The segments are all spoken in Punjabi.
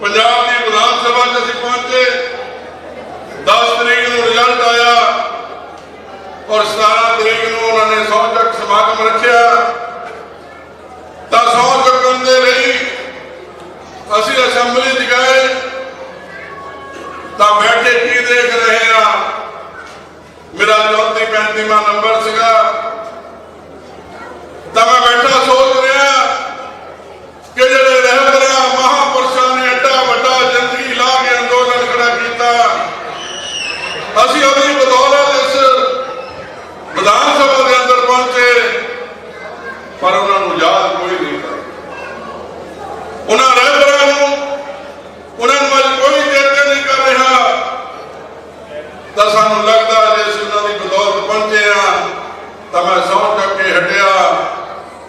ਪੰਜਾਬ ਦੀ ਵਿਧਾਨ ਸਭਾ 'ਚ ਅਸੀਂ ਪਹੁੰਚੇ। 10 ਤਰੀਕ ਨੂੰ ਰਿਜ਼ਲਟ ਆਇਆ ਔਰ 17 ਤਰੀਕ ਨੂੰ ਉਹਨਾਂ ਨੇ ਸਹੁੰ ਸਮਾਗਮ ਰੱਖਿਆ। ਤਾਂ ਸਹੁੰ ਚੁੱਕਣ ਦੇ ਲਈ ਅਸੀਂ ਅਸੈਂਬਲੀ 'ਚ ਗਏ। ਤਾਂ ਬੈਠੇ ਕੀ ਦੇਖ ਰਹੇ। ਆ ਮੇਰਾ 34 35ਵਾਂ ਨੰਬਰ ਸੀਗਾ ਤਾਂ ਮੈਂ ਬੈਠਾ ਸੋਚ ਰਿਹਾ ਕਿ ਜਿਹੜੇ ਰਹਿਬਰਾਂ ਮਹਾਪੁਰਸ਼ਾਂ ਨੇ ਐਡਾ ਵੱਡਾ ਜੰਗੀ ਲਾ ਕੇ ਅੰਦੋਲਨ ਖੜਾ ਕੀਤਾ ਅਸੀਂ ਉਹਦੀ ਬਦੌਲਤ ਇਸ ਵਿਧਾਨ ਸਭਾ ਦੇ ਅੰਦਰ ਪਹੁੰਚੇ ਪਰ ਉਹਨਾਂ ਨੂੰ ਯਾਦ ਕੋਈ ਨਹੀਂ ਕਰਦਾ ਉਹਨਾਂ ਰਹਿਬਰਾਂ ਨੂੰ ਉਹਨਾਂ ਨੂੰ ਅੱਜ ਕੋਈ ਚੇਤੇ ਨਹੀਂ ਕਰ ਰਿਹਾ ਤਾਂ ਸਾਨੂੰ ਲੱਗਦਾ ਜੇ ਅਸੀਂ ਉਹਨਾਂ ਦੀ ਬਦੌਲਤ ਪਹੁੰਚੇ ਆ ਤਾਂ ਮੈਂ ਸਹੁੰ ਚੱਕ ਕੇ ਹਟਿਆ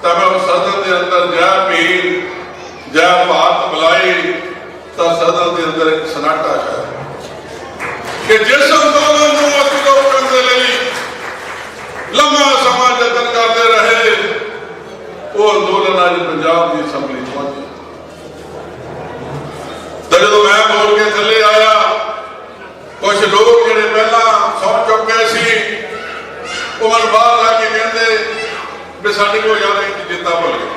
ਤਾਂ ਮੈਂ ਉਸ ਸਦਨ ਦੇ ਅੰਦਰ ਜੈ ਭੀਮ ਜੈ ਭਾਰਤ ਬੁਲਾਈ ਤਾਂ ਸਦਨ ਦੇ ਅੰਦਰ ਇੱਕ ਸਨਾਟਾ ਛਾਇਆ ਕਿ ਜਿਸ ਅੰਦੋਲਨ ਨੂੰ ਅਸੀਂ ਰੋਕਣ ਦੇ ਲਈ ਲੰਮਾ ਸਮਾਂ ਯਤਨ ਕਰਦੇ ਰਹੇ ਉਹ ਅੰਦੋਲਨ ਅੱਜ ਪੰਜਾਬ ਦੀ ਅਸੈਂਬਲੀ 'ਚ ਪਹੁੰਚਿਆ ਤਾਂ ਜਦੋਂ ਮੈਂ ਬੋਲ ਕੇ ਥੱਲੇ ਆਇਆ ਕੁਝ ਲੋਕ ਜਿਹੜੇ ਪਹਿਲਾਂ ਸੌ ਚੁੱਕੇ ਸੀ ਉਹ ਮੈਨੂੰ ਬਾਹਰ ਲਾ ਕੇ ਕਹਿੰਦੇ ਵੀ ਸਾਡੇ ਕੋਲ ਯਾਰ ਇੱਕ ਜਿੱਤਾ ਭੁੱਲ ਗਿਆ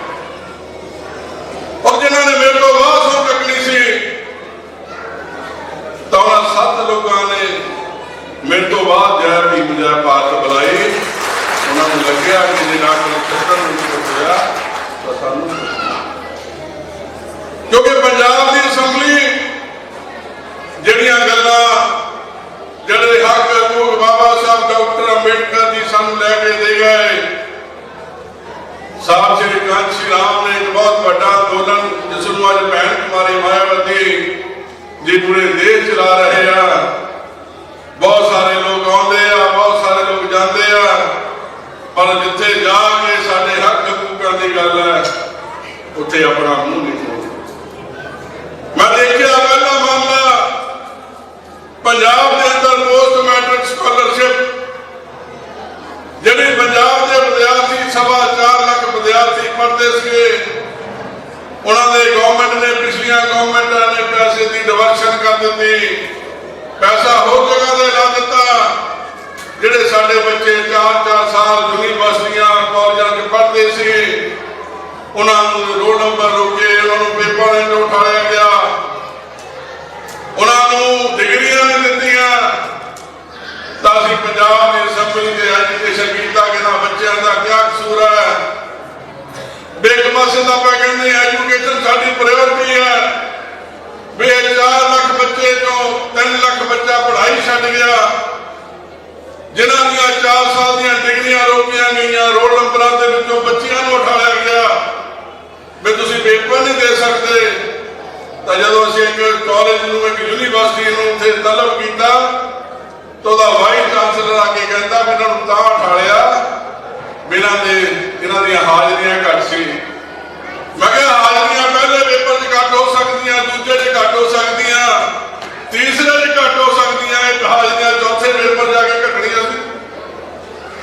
ਔਰ ਜਿਨ੍ਹਾਂ ਨੇ ਮੇਰੇ ਤੋਂ ਬਾਅਦ ਸੌ ਚੱਕਣੀ ਸੀ ਤਾਂ ਉਹਨਾਂ ਸੱਤ ਲੋਕਾਂ ਨੇ ਮੇਰੇ ਤੋਂ ਬਾਅਦ ਜੈ ਭੀਮ ਜੈ ਉਹਨਾਂ ਨੂੰ ਲੱਗਿਆ ਕਿ ਜੇ ਡਾਕਟਰ ਚੱਕਰ ਨੂੰ ਹੋਇਆ ਤਾਂ ਸਾਨੂੰ ਕਿਉਂਕਿ ਪੰਜਾਬ ਦੀ ਅਸੈਂਬਲੀ, ਜਿਹੜੀਆਂ ਗੱਲਾਂ, ਜਿਹੜੇ ਹੱਕ ਹਕੂਕ ਬਾਬਾ ਸਾਹਿਬ ਡਾਕਟਰ ਅੰਬੇਡਕਰ ਜੀ ਸਾਨੂੰ ਲੈ ਕੇ ਦੇ ਗਏ ਸਾਹਿਬ ਸ੍ਰੀ ਕਾਂਸ਼ੀ ਰਾਮ ਨੇ ਇੱਕ ਬਹੁਤ ਵੱਡਾ ਅੰਦੋਲਨ, ਜਿਸ ਨੂੰ ਅੱਜ ਭੈਣ ਕੁਮਾਰੀ ਮਾਇਆਵਤੀ ਜੀ ਪੂਰੇ ਦੇਸ਼ ਚਲਾ ਰਹੇ ਆ। ਬਹੁਤ ਲੋਕ ਆ। ਪਰ ਜਿੱਥੇ ਜਾ ਕੇ ਸਾਡੇ ਹੱਕ ਹਕੂਕਾਂ ਦੀ ਗੱਲ ਹੈ, ਉੱਥੇ ਆਪਣਾ ਮੂੰਹ ਨਹੀਂ ਖੋਲ੍ਹਦੇ ਮੈਂ ਦੇਖਿਆ ਪਹਿਲਾ ਮਾਮਲਾ, ਪੰਜਾਬ ਦੇ ਅੰਦਰ ਪੋਸਟ ਮੈਟ੍ਰਿਕ ਸਕਾਲਰਸ਼ਿਪ ਜਿਹੜੇ ਪੰਜਾਬ ਦੇ ਵਿਦਿਆਰਥੀ, ਸਵਾ 4 ਲੱਖ ਵਿਦਿਆਰਥੀ ਪੜ੍ਹਦੇ ਸੀਗੇ। ਉਹਨਾਂ ਦੇ ਗਵਰਨਮੈਂਟ ਨੇ, ਪਿਛਲੀਆਂ ਗਵਰਨਮੈਂਟਾਂ ਨੇ ਪੈਸੇ ਦੀ ਡਿਵਰਸ਼ਨ ਕਰ ਦਿੱਤੀ। ਪੈਸਾ ਹੋਰ ਜਗ੍ਹਾ ਤੇ ਲਾ ਦਿੱਤਾ। ਜਿਹੜੇ ਸਾਡੇ ਬੱਚੇ 4-4 ਸਾਲ ਯੂਨੀਵਰਸਿਟੀਆਂ, ਕਾਲਜਾਂ 'ਚ ਪੜ੍ਹਦੇ ਸੀ, ਉਹਨਾਂ ਨੂੰ ਰੋਲ ਨੰਬਰ ਰੋਕੇ, ਉਹਨਾਂ ਨੂੰ ਪੇਪਰ ਇੰਡ ਉਠਾਇਆ ਗਿਆ। ਉਹਨਾਂ ਨੂੰ ਡਿਗਰੀਆਂ ਨਹੀਂ ਦਿੱਤੀਆਂ। ਤਾਂ ਅਸੀਂ ਪੰਜਾਬ ਦੀ ਅਸੈਂਬਲੀ ਦੇ ਐਜੂਕੇਸ਼ਨ ਕੀਤਾ, ਕਿ ਨਾ ਬੱਚਿਆਂ ਦਾ ਕੀ ਕਸੂਰ ਹੈ। ਬੇਗ ਦਾ ਆਪਾਂ ਕਹਿੰਦੇ ਐਜੂਕੇਸ਼ਨ ਸਾਡੀ ਪ੍ਰਾਇੋਰਟੀ ਹੈ। ਵੀ ਇਹ 4 ਲੱਖ ਬੱਚੇ ਤੋਂ 3 ਲੱਖ ਬੱਚਾ ਪੜ੍ਹਾਈ ਛੱਡ ਗਿਆ। ਜਿਨ੍ਹਾਂ ਦੀਆਂ 4 ਸਾਲ ਦੀਆਂ ਡਿਗਰੀਆਂ ਰੋਕੀਆਂ ਗਈਆਂ ਰੋਲ ਨੰਬਰਾਂ ਦੇ ਵਿੱਚੋਂ ਬੱਚਿਆਂ ਨੂੰ ਉਠਾਇਆ ਗਿਆ। ਵੀ ਤੁਸੀਂ ਪੇਪਰ ਨਹੀਂ ਦੇ ਸਕਦੇ। ਤਾਂ ਜਦੋਂ ਅਸੀਂ ਇੱਕ ਕਾਲਜ ਨੂੰ, ਇੱਕ ਯੂਨੀਵਰਸਿਟੀ ਨੂੰ ਉੱਥੇ ਤਲਬ ਕੀਤਾ, ਤਾਂ ਉਹਦਾ ਵਾਈਸ ਚਾਂਸਲਰ ਆ ਕੇ ਕਹਿੰਦਾ ਵੀ ਇਹਨਾਂ ਨੂੰ ਤਾਂ ਉਠਾਲਿਆ ਬਿਨਾਂ ਦੇ, ਇਹਨਾਂ ਦੀਆਂ ਹਾਜ਼ਰੀਆਂ ਘੱਟ ਸੀ। ਮੈਂ ਕਿਹਾ, ਹਾਜ਼ਰੀਆਂ ਪਹਿਲੇ ਪੇਪਰ 'ਚ ਘੱਟ ਹੋ ਸਕਦੀਆਂ, ਦੂਜੇ 'ਚ ਘੱਟ ਹੋ ਸਕਦੀਆਂ, ਤੀਸਰੇ 'ਚ ਘੱਟ ਹੋ ਸਕਦੀਆਂ ਇਹ ਹਾਜ਼ਰੀਆਂ ਚੌਥੇ ਪੇਪਰ ਜਾ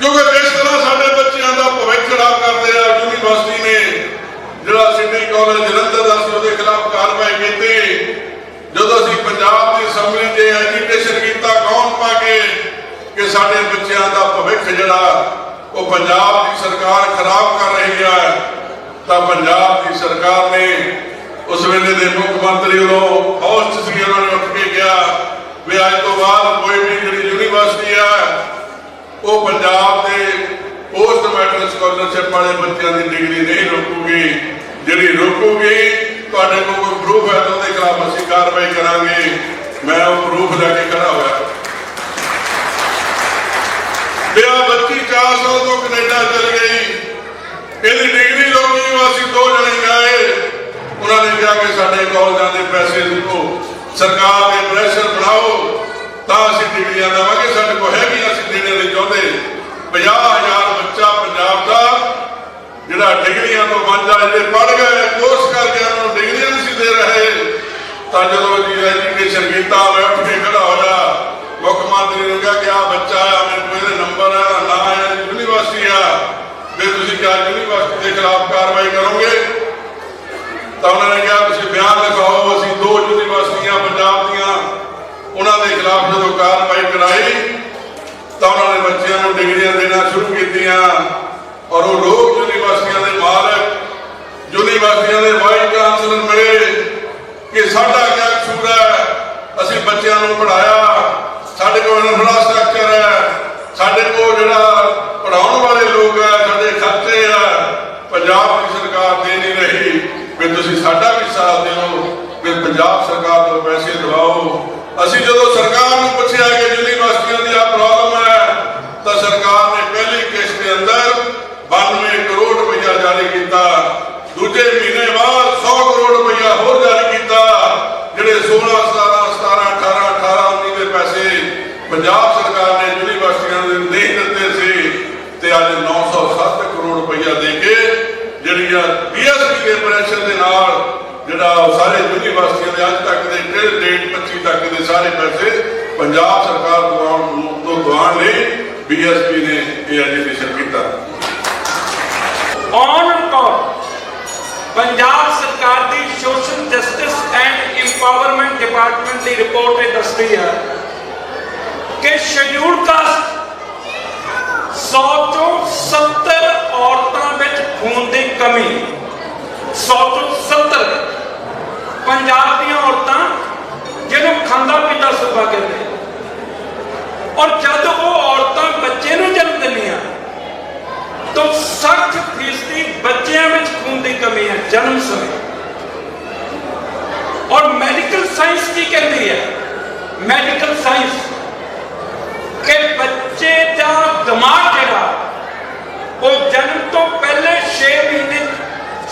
ਕਿਉਂਕਿ ਜਿਸ ਤਰ੍ਹਾਂ ਸਾਡੇ ਬੱਚਿਆਂ ਦਾ ਭਵਿੱਖ ਖਰਾਬ ਕਰਦੇ ਆ, ਯੂਨੀਵਰਸਿਟੀ ਨੇ ਜਿਹੜਾ ਸਿਟੀ ਕਾਲਜ ਜਲੰਧਰ ਦਾ ਸੀ, ਉਹਦੇ ਖਿਲਾਫ ਕਾਰਵਾਈ ਕੀਤੀ। ਜਦੋਂ ਅਸੀਂ ਪੰਜਾਬ ਦੀ ਅਸੈਂਬਲੀ ਦੇ ਐਜੂਕੇਸ਼ਨ ਕੀਤਾ, ਕੌਣ ਪਾ ਕੇ ਕਿ ਸਾਡੇ ਬੱਚਿਆਂ ਦਾ ਭਵਿੱਖ ਜਿਹੜਾ, ਉਹ ਪੰਜਾਬ ਦੀ ਸਰਕਾਰ ਖਰਾਬ ਕਰ ਰਹੀ ਹੈ ਤਾਂ ਪੰਜਾਬ ਦੀ ਸਰਕਾਰ ਨੇ ਉਸ ਵੇਲੇ ਦੇ ਮੁੱਖ ਮੰਤਰੀ ਨੂੰ ਹੌਸਟ ਸੀ ਉਹਨਾਂ ਨੇ ਉੱਠ ਕੇ ਕਿਹਾ ਵੀ ਅੱਜ ਤੋਂ ਬਾਅਦ ਕੋਈ ਵੀ ਜਿਹੜੀ ਯੂਨੀਵਰਸਿਟੀ ਹੈ ਉਹ ਪੰਜਾਬ ਦੇ ਪੋਸਟ ਮੈਟ੍ਰਿਕ ਸਕਾਲਰਸ਼ਿਪ ਵਾਲੇ ਬੱਚਿਆਂ ਦੀ ਡਿਗਰੀ ਨਹੀਂ ਰੋਕੂਗੀ। ਜਿਹੜੀ ਰੋਕੂਗੀ, ਤੁਹਾਡੇ ਕੋਲ ਕੋਈ ਪ੍ਰੂਫ ਹੈ ਤਾਂ ਉਹਦੇ ਖਿਲਾਫ ਅਸੀਂ ਕਾਰਵਾਈ ਕਰਾਂਗੇ। ਮੈਂ ਉਹ ਪ੍ਰੂਫ ਲੈ ਕੇ ਖੜਾ ਹੋਇਆ। ਬਿਆ ਬੱਚੀ 4 ਸਾਲ ਤੋਂ ਕੈਨੇਡਾ ਚਲ ਗਈ। ਇਹਦੀ ਡਿਗਰੀ ਲੋਕੀ ਅਸੀਂ ਦੋ ਜਣੇ ਗਏ ਉਹਨਾਂ ਨੇ ਕਿਹਾ ਕਿ ਸਾਡੇ ਕਾਲਜਾਂ ਦੇ ਪੈਸੇ ਦਿਓ ਸਰਕਾਰ ਦੇ ਪ੍ਰੈਸ਼ਰ ਬਣਾਓ। ਤਾਂ ਅਸੀਂ ਡਿਗਰੀਆਂ ਦੇਵਾਂਗੇ ਸਾਡੇ ਕੋਲ ਹੈਗੀ ਅਸੀਂ ਦੇਣੇ ਨਹੀਂ ਚਾਹੁੰਦੇ। 50000 ਬੱਚਾ ਪੰਜਾਬ ਦਾ, ਜਿਹੜਾ ਡਿਗਰੀਆਂ ਤੋਂ ਵਾਂਝਾ ਜੇ ਪੜ ਗਏ ਕੋਰਸ ਕਰਕੇ ਉਹਨਾਂ ਨੂੰ ਡਿਗਰੀਆਂ ਨਹੀਂ ਸੀ ਦੇ ਰਹੇ। ਤਾਂ ਜਦੋਂ ਜੀ ਐਜੂਕੇਸ਼ਨ ਕੀਤਾ, ਮੈਂ ਉੱਠ ਕੇ ਖੜਾ ਹੋਇਆ। ਮੁੱਖ ਮੰਤਰੀ ਨੂੰ ਕਿਹਾ ਕਿ ਆ ਬੱਚਾ ਆ ਮੈਨੂੰ ਕੋਲ ਇਹਦੇ ਨੰਬਰ ਆ, ਨਾ ਆ ਯੂਨੀਵਰਸਿਟੀ ਆ। ਫਿਰ ਤੁਸੀਂ ਕਿਆ ਯੂਨੀਵਰਸਿਟੀ ਦੇ ਖਿਲਾਫ ਕਾਰਵਾਈ ਕਰੋਗੇ? ਤਾਂ ਉਹਨਾਂ ਨੇ ਕਿਹਾ ਤੁਸੀਂ ਬਿਆਨ ਲਿਖਾਓ ਅਸੀਂ ਦੋ ਯੂਨੀਵਰਸਿਟੀ ਕੀਤੀਆਂ ਔਰ ਉਹ ਲੋਕ ਯੂਨੀਵਰਸਿਟੀਆਂ ਦੇ ਮਾਲਕ, ਯੂਨੀਵਰਸਿਟੀਆਂ ਦੇ ਵਾਈਸ ਚਾਂਸਲਰ ਮਿਲੇ ਕਿ ਸਾਡਾ ਕੀ ਕਸੂਰ ਹੈ? ਅਸੀਂ ਬੱਚਿਆਂ ਨੂੰ ਪੜਾਇਆ ਸਾਡੇ ਕੋਲ ਇਨਫਰਾਸਟ੍ਰਕਚਰ ਹੈ, ਸਾਡੇ ਕੋਲ ਜਿਹੜਾ ਪੜਾਉਣ ਵਾਲੇ ਲੋਕ ਹੈ, ਸਾਡੇ ਖਰਚੇ ਆ ਪੰਜਾਬ ਦੀ ਸਰਕਾਰ ਦੇ ਨਹੀਂ ਰਹੀ। ਵੀ ਤੁਸੀਂ ਸਾਡਾ ਵੀ ਸਾਥ ਦਿਓ, ਵੀ ਪੰਜਾਬ ਸਰਕਾਰ ਤੋਂ ਪੈਸੇ ਦਿਵਾਓ। ਅਸੀਂ ਜਦੋਂ ਸਰਕਾਰ ਨੂੰ ਪੁੱਛਿਆ ਕਿ ਯੂਨੀਵਰਸਿਟੀਆਂ ਦੀ ਆ ਪ੍ਰੋਬਲਮ ਹੈ ਤਾਂ ਸਰਕਾਰ ਨੇ ਪਹਿਲੀ ਕਿਸ਼ਤ ਦੇ ਅੰਦਰ 92 ਕਰੋੜ ਰੁਪਇਆ ਜਾਰੀ ਕੀਤਾ ਦੂਜੇ ਮਹੀਨੇ ਬਾਅਦ 100 ਕਰੋੜ ਰੁਪਇਆ ਹੋਰ ਜਾਰੀ ਕੀਤਾ ਜਿਹੜੇ 16 17 17 18 18 19 ਦੇ ਪੈਸੇ ਪੰਜਾਬ ਸਰਕਾਰ ਨੇ ਯੂਨੀਵਰਸਿਟੀਆਂ ਦੇ ਨਹੀਂ ਦਿੱਤੇ ਸੀ ਤੇ ਅੱਜ 907 ਕਰੋੜ ਰੁਪਇਆ ਦੇ ਕੇ ਜਿਹੜੀ ਬੀਐਸਪੀ ਦੇ ਪ੍ਰੈਸ਼ਰ ਦੇ ਨਾਲ ਜਿਹੜਾ ਸਾਰੇ ਯੂਨੀਵਰਸਿਟੀਆਂ ਦੇ ਅੱਜ ਤੱਕ ਦੇ ਟਿਲ ਡੇਟ 25 ਤੱਕ ਦੇ ਸਾਰੇ ਪੈਸੇ ਪੰਜਾਬ ਸਰਕਾਰ ਦੁਆਨ ਤੋਂ ਦੁਆਨ ਲਈ ਬੀਐਸਪੀ ਨੇ ਇਹ ਐਜੂਕੇਸ਼ਨ ਕੀਤਾ। ਔਨ ਰਿਕਾਰਡ ਪੰਜਾਬ ਸਰਕਾਰ ਦੀ social justice and empowerment department the report ਇਹ ਦੱਸਦੀ ਹੈ ਕਿ ਸ਼ਡਿਊਲ ਕਾਸਟ 100 ਤੋਂ 70 ਔਰਤਾਂ ਵਿੱਚ ਖੂਨ ਦੀ ਕਮੀ 100 ਤੋਂ 70 ਪੰਜਾਬ ਦੀਆਂ ਔਰਤਾਂ ਜਿਹਨੂੰ ਖਾਂਦਾ ਪੀਂਦਾ ਸੂਬਾ ਕਹਿੰਦੇ ਔਰ ਜਦ ਉਹ ਔਰਤਾਂ ਬੱਚੇ ਨੂੰ ਜਨਮ ਦਿੰਦੀਆਂ ਤਾਂ 60 ਫੀਸਦੀ ਬੱਚਿਆਂ ਵਿੱਚ ਖੂਨ ਦੀ ਕਮੀ ਹੈ ਜਨਮ ਸਮੇਂ ਔਰ ਮੈਡੀਕਲ ਸਾਇੰਸ ਕੀ ਕਹਿੰਦੀ ਹੈ ਮੈਡੀਕਲ ਸਾਇੰਸ ਕਿ ਬੱਚੇ ਦਾ ਦਿਮਾਗ ਜਿਹੜਾ ਉਹ ਜਨਮ ਤੋਂ ਪਹਿਲੇ 6 ਮਹੀਨੇ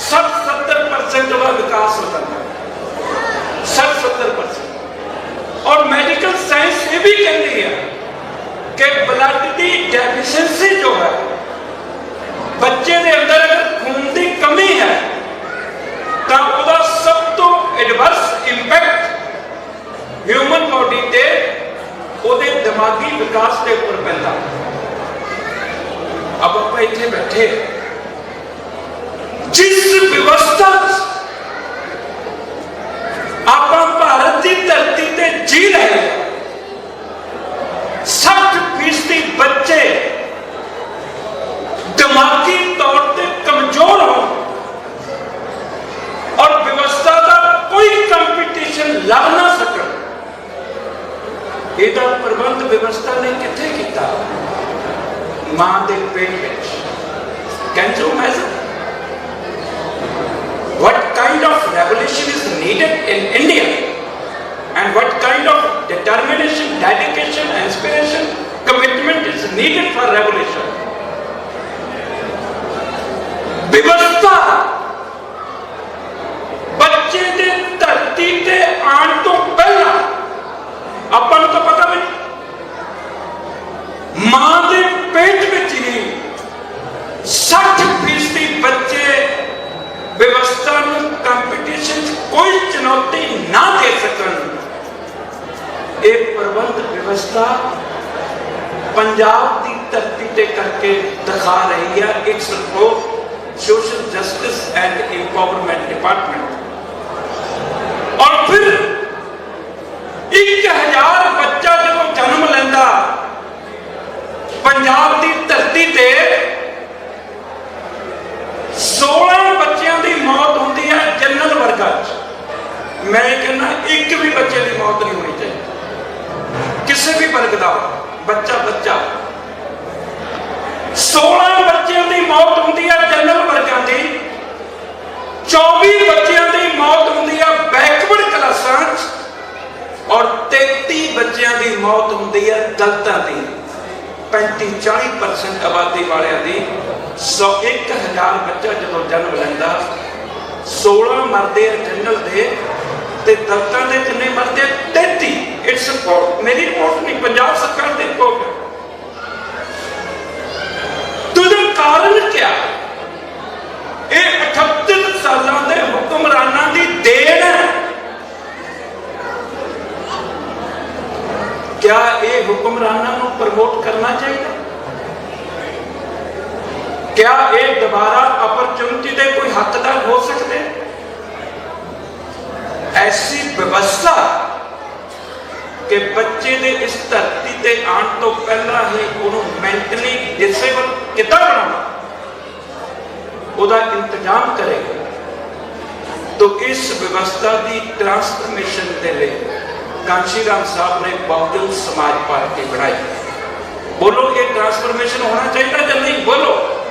60-70% ਦਾ ਵਿਕਾਸ ਹੋ ਜਾਂਦਾ ਹੈ 60-70% ਔਰ ਮੈਡੀਕਲ ਸਾਇੰਸ ਇਹ ਵੀ ਕਹਿੰਦੀ ਹੈ ਕਿ ਬਲੱਡ ਦੀ ਡੈਫੀਸ਼ੀਐਂਸੀ ਜੋ ਹੈ ਕਿਸੇ ਬੱਚਾ ਬੱਚਾ। 16 ਬੱਚਿਆਂ ਦੀ ਮੌਤ ਹੁੰਦੀ ਹੈ ਜਨਰਲ ਵਰਗਾਂ ਦੀ। 24 ਬੱਚਿਆਂ ਦੀ ਮੌਤ ਹੁੰਦੀ ਹੈ ਬੈਕਵਰਡ ਕਲਾਸਾਂ 'ਚ। ਔਰ 33 ਬੱਚਿਆਂ ਦੀ ਮੌਤ ਹੁੰਦੀ ਹੈ ਦਲਤਾਂ ਦੀ। 35 40% ਆਬਾਦੀ ਵਾਲਿਆਂ ਦੀ। 100 1000 ਬੱਚਾ ਜਦੋਂ ਜਨਮ ਲੈਂਦਾ 16 ਮਰਦੇ ਆ ਜਨਰਲ ਦੇ, ਤੇ ਦਲਤਾਂ ਦੇ ਕਿੰਨੇ ਮਰਦੇ ਆ? 33 ਇਟਸ ਰਿਪੋਰਟ ਮੇਰੀ ਰਿਪੋਰਟ ਨਹੀਂ, ਪੰਜਾਬ ਸਰਕਾਰ ਦੀ ਰਿਪੋਰਟ ਤੁਦਨ ਕਾਰਨ ਕੀ ਇਹ 78 ਸਾਲਾਂ ਦੇ ਹੁਕਮਰਾਨਾਂ ਦੀ ਦੇਣ ਹੈ। ਕਿਆ ਇਹ ਹੁਕਮਰਾਨਾਂ ਨੂੰ ਪ੍ਰਮੋਟ ਕਰਨਾ ਚਾਹੀਦਾ? ਕਿਆ ਇਹ ਦੁਬਾਰਾ ਅਪਰਚੁਨਿਟੀ ਦੇ ਕੋਈ ਹੱਕਦਾਰ ਹੋ ਸਕਦੇ? ਐਸੀ ਵਿਵਸਥਾ ਕਿ ਬੱਚੇ ਦੇ ਇਸ ਧਰਤੀ ਤੇ ਆਉਣ ਤੋਂ ਪਹਿਲਾਂ ਹੀ ਉਹਨੂੰ ਮੈਂਟਲੀ ਡਿਸੇਬਲ ਕਿੱਦਾਂ ਬਣਾਉਣਾ? ਉਹਦਾ ਇੰਤਜ਼ਾਮ ਕਰੇਗਾ। ਤੋ ਇਸ ਵਿਵਸਥਾ ਦੀ ਟ੍ਰਾਂਸਫਰਮੇਸ਼ਨ ਦੇ ਲਈ ਕਾਂਸ਼ੀਰਾਮ ਸਾਹਿਬ ਨੇ ਬਹੁਜਨ ਸਮਾਜ ਪਾਰਟੀ ਬਣਾਈ। ਬੋਲੋ, ਇਹ ਟ੍ਰਾਂਸਫਰਮੇਸ਼ਨ ਹੋਣਾ ਚਾਹੀਦਾ ਜਾਂ ਨਹੀਂ? ਬੋਲੋ।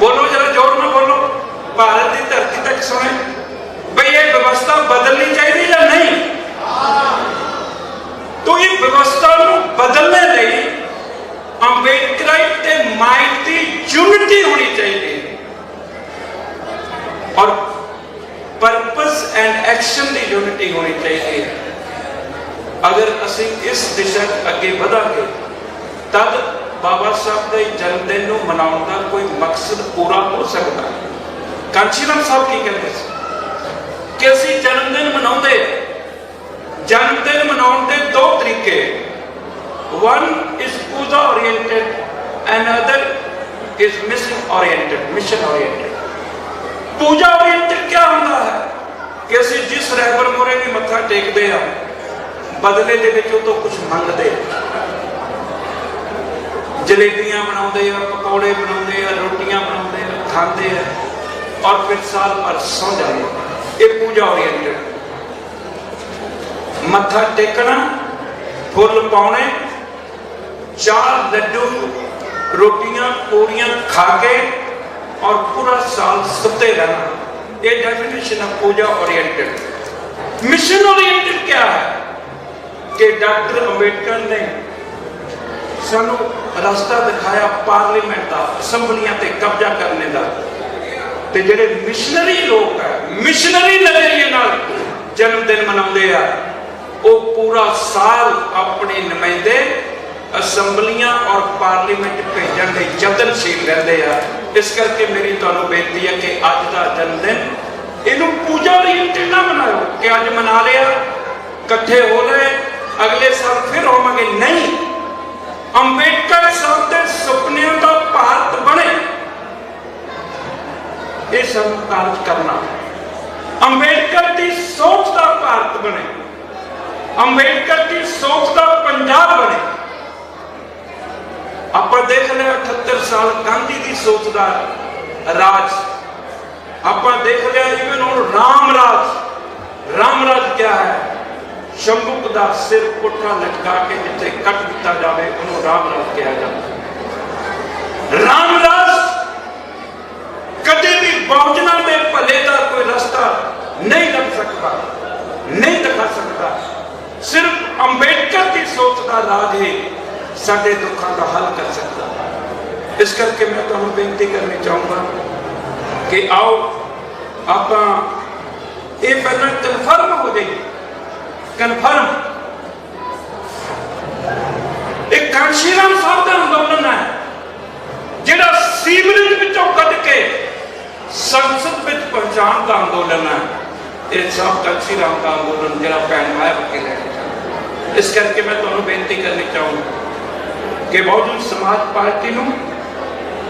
ਬੋਲੋ, ਜਰਾ ਜ਼ੋਰ ਨਾਲ ਬੋਲੋ। ਭਾਰਤ ਦੀ ਧਰਤੀ ਤੱਕ ਸੁਣੇ। ਬਈ ਇਹ ਵਿਵਸਥਾ ਬਦਲਣੀ ਚਾਹੀਦੀ ਜਾਂ ਨਹੀਂ? तो ये व्यवस्था ਨੂੰ ਬਦਲਣੇ ਲਈ ਅੰਬੇਡਕਰਾਈਟ ਤੇ ਮਾਈਂਡ ਦੀ ਯੂਨਿਟੀ ਹੋਣੀ ਚਾਹੀਦੀ ਹੈ ਔਰ ਪਰਪਸ ਐਂਡ ਐਕਸ਼ਨ ਦੀ ਯੂਨਿਟੀ ਹੋਣੀ ਚਾਹੀਦੀ ਹੈ ਅਗਰ ਅਸੀਂ ਇਸ ਦਿਸ਼ਾ 'ਚ ਅੱਗੇ ਵਧਾਂਗੇ ਤਦ ਬਾਬਾ ਸਾਹਿਬ ਦੇ ਜਨਮ ਦਿਨ ਨੂੰ ਮਨਾਉਣ ਦਾ ਕੋਈ ਮਕਸਦ ਪੂਰਾ ਹੋ ਸਕਦਾ ਹੈ ਕਾਂਚੀਰਾਮ ਸਾਹਿਬ ਕੀ ਕਹਿੰਦੇ ਸੀ ਕਿ ਅਸੀਂ ਜਨਮ ਦਿਨ ਮਨਾਉਂਦੇ ਜਨਮ ਦਿਨ ਮਨਾਉਣ ਦੇ ਦੋ ਤਰੀਕੇ। One is puja oriented and other is mission oriented mission oriented. Puja oriented ਕੀ ਹੁੰਦਾ ਹੈ? ਕਿ ਅਸੀਂ ਜਿਸ ਰਹਿਬਰ ਮੋਰੇ ਵੀ ਮੱਥਾ ਟੇਕਦੇ ਆ ਬਦਲੇ ਦੇ ਵਿੱਚ ਉਹ ਤੋਂ ਕੁਝ ਮੰਗਦੇ ਜਲੇਬੀਆਂ ਬਣਾਉਂਦੇ ਆ, ਪਕੌੜੇ ਬਣਾਉਂਦੇ ਆ, ਰੋਟੀਆਂ ਬਣਾਉਂਦੇ ਆ, ਖਾਂਦੇ ਆ, ਔਰ ਫਿਰ ਸਾਲ ਭਰ ਸੌ ਜਾਂਦੇ ਇਹ ਪੂਜਾ oriented ਮੱਥਾ ਟੇਕਣਾ, ਫੁੱਲ ਪਾਉਣੇ, ਚਾਰ ਲੱਡੂ ਰੋਟੀਆਂ ਪੂਰੀਆਂ ਖਾ ਕੇ ਔਰ ਪੂਰਾ ਸਾਲ ਸੁੱਤੇ ਰਹਿਣਾ। ਇਹ ਡੈਫੀਨੇਸ਼ਨ ਹੈ ਪੂਜਾ ਓਰੀਐਂਟਡ ਮਿਸ਼ਨ ਓਰੀਐਂਟਡ ਕੀ ਹੈ? ਕਿ ਡਾਕਟਰ ਅੰਬੇਡਕਰ ਨੇ ਸਾਨੂੰ ਰਸਤਾ ਦਿਖਾਇਆ ਪਾਰਲੀਮੈਂਟ ਦਾ, ਅਸੈਂਬਲੀਆਂ ਤੇ ਕਬਜ਼ਾ ਕਰਨ ਦਾ। ਤੇ ਜਿਹੜੇ ਮਿਸ਼ਨਰੀ ਲੋਕ ਹੈ ਮਿਸ਼ਨਰੀ ਨਜ਼ਰੀਏ ਨਾਲ ਜਨਮ ਦਿਨ ਮਨਾਉਂਦੇ ਆ। ਉਹ ਪੂਰਾ ਸਾਲ ਆਪਣੇ ਨੁਮਾਇੰਦੇ ਅਸੈਂਬਲੀਆਂ ਔਰ ਪਾਰਲੀਮੈਂਟ ਭੇਜਣ ਦੇ ਯਤਨਸ਼ੀਲ ਰਹਿੰਦੇ ਆ। ਇਸ ਕਰਕੇ ਮੇਰੀ ਤੁਹਾਨੂੰ ਬੇਨਤੀ ਹੈ ਕਿ ਅੱਜ ਦਾ ਜਨਮ ਦਿਨ ਇਹਨੂੰ ਪੂਜਾ oriented ਨਾ ਮਨਾਓ ਕਿ ਅੱਜ ਮਨਾ ਲਿਆ, ਇਕੱਠੇ ਹੋ ਲਏ, ਅਗਲੇ ਸਾਲ ਫਿਰ ਹੋਵਾਂਗੇ ਨਹੀਂ, ਅੰਬੇਡਕਰ ਸਾਹਿਬ ਦੇ ਸੁਪਨਿਆਂ ਦਾ ਭਾਰਤ ਬਣੇ। ਇਹ ਸਭ ਕਾਰਜ ਕਰਨਾ। ਅੰਬੇਡਕਰ ਦੀ ਸੋਚ ਦਾ ਭਾਰਤ ਬਣੇ। ਅੰਬੇਡਕਰ ਦੀ ਸੋਚ ਦਾ ਪੰਜਾਬ ਬਣੇ। ਆਪਾਂ ਦੇਖ ਲਿਆ 78 ਸਾਲ ਗਾਂਧੀ ਦੀ ਸੋਚ ਦਾ ਰਾਜ। ਆਪਾਂ ਦੇਖ ਲਿਆ ਇਵਨ ਹੁਣ ਰਾਮ ਰਾਜ ਰਾਮ ਰਾਜ ਕੀ ਹੈ? ਸ਼ੰਭੁਕ ਦਾ ਸਿਰ ਪੁੱਠਾ ਲਟਕਾ ਕੇ ਜਿੱਥੇ ਕੱਟ ਦਿੱਤਾ ਜਾਵੇ, ਉਹਨੂੰ ਰਾਮ ਰਾਜ ਕਿਹਾ ਜਾਂਦਾ ਰਾਮ ਰਾਜ ਕਦੇ ਵੀ ਬਹੁਜਨਾਂ ਦੇ ਭਲੇ ਦਾ ਕੋਈ ਰਸਤਾ ਨਹੀਂ ਲੱਭ ਸਕਦਾ, ਨਹੀਂ ਦਿਖਾ ਸਕਦਾ। ਸਿਰਫ ਅੰਬੇਡਕਰ ਦੀ ਸੋਚ ਦਾ ਰਾਜ ਹੀ ਸਾਡੇ ਦੁੱਖਾਂ ਦਾ ਹੱਲ ਕਰ ਸਕਦਾ। ਇਸ ਕਰਕੇ ਮੈਂ ਤੁਹਾਨੂੰ ਬੇਨਤੀ ਕਰਨੀ ਚਾਹੂੰਗਾ ਕਿ ਆਓ ਆਪਾਂ ਇਹ ਪਹਿਲਾਂ ਕਨਫਰਮ ਹੋ ਜਾਈਏ। ਕਨਫਰਮ ਇਹ ਕਾਂਸ਼ੀਰਾਮ ਸਾਹਿਬ ਦਾ ਅੰਦੋਲਨ ਹੈ, ਜਿਹੜਾ ਸੀਵਰੇਜ ਵਿੱਚੋਂ ਕੱਢ ਕੇ ਸੰਸਦ ਵਿੱਚ ਪਹੁੰਚਾਉਣ ਦਾ ਅੰਦੋਲਨ ਹੈ। ਇਹ ਸਭ ਕਾਂਸ਼ੀਰਾਮ ਦਾ ਅੰਦੋਲਨ, ਜਿਹੜਾ ਭੈਣ ਮਾਇਆ ਕੇ ਲੈ ਇਸ ਕਰਕੇ ਮੈਂ ਤੁਹਾਨੂੰ ਬੇਨਤੀ ਕਰਨੀ ਚਾਹੂੰਗਾ ਕਿ ਬਹੁਜਨ ਸਮਾਜ ਪਾਰਟੀ ਨੂੰ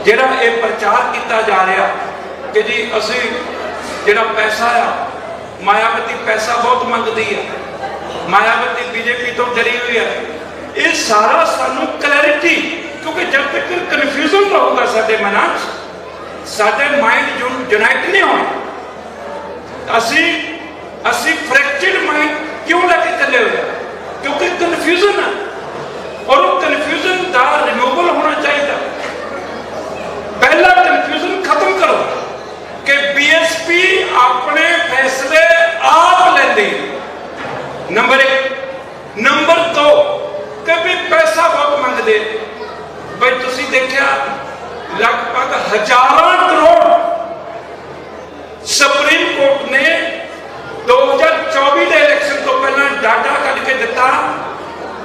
ਜਿਹੜਾ ਇਹ ਪ੍ਰਚਾਰ ਕੀਤਾ ਜਾ ਰਿਹਾ ਕਿ ਜੀ ਅਸੀਂ ਜਿਹੜਾ ਪੈਸਾ ਆ, ਮਾਇਆਵਤੀ ਪੈਸਾ ਬਹੁਤ ਮੰਗਦੀ ਆ, ਮਾਇਆਵਤੀ ਬੀਜੇਪੀ ਤੋਂ ਡਰੀ ਹੋਈ ਹੈ ਇਹ ਸਾਰਾ ਸਾਨੂੰ ਕਲੈਰਿਟੀ ਕਿਉਂਕਿ ਜਦ ਤੱਕ ਕਨਫਿਊਜ਼ਨ ਰਹੂਗਾ ਸਾਡੇ ਮਨਾਂ 'ਚ, ਸਾਡੇ ਮਾਈਂਡ ਯੂਨਾਈਟ ਨਹੀਂ ਹੋਣਾ, ਅਸੀਂ ਅਸੀਂ ਫ੍ਰੈਕਚਰਡ ਮਾਈਂਡ ਕਿਉਂ ਲੈ ਕੇ ਚੱਲੇ ਹੋਏ ਹਾਂ? ਕਿਉਂਕਿ ਕਨਫਿਊਜ਼ਨ ਹੈ ਔਰ ਉਹ ਕਨਫਿਊਜ਼ਨ ਦਾ ਰਿਮੂਵਲ ਹੋਣਾ ਚਾਹੀਦਾ। ਪਹਿਲਾ ਕਨਫਿਊਜ਼ਨ ਖਤਮ ਕਰੋ ਕਿ ਬੀਐਸਪੀ ਆਪਣੇ ਫੈਸਲੇ ਆਪ ਲੈਂਦੇ ਨੰਬਰ 1 ਨੰਬਰ 2 ਕਿ ਵੀ ਪੈਸਾ ਬਹੁਤ ਮੰਗਦੇ ਬਈ ਤੁਸੀਂ ਦੇਖਿਆ, ਲਗਭਗ ਹਜ਼ਾਰਾਂ ਕਰੋੜ ਸੁਪਰੀਮ ਕੋਰਟ ਨੇ 2024 ਦੇ ਇਲੈਕਸ਼ਨ ਤੋਂ ਪਹਿਲਾਂ ਡਾਟਾ ਕੱਢ ਕੇ ਦਿੱਤਾ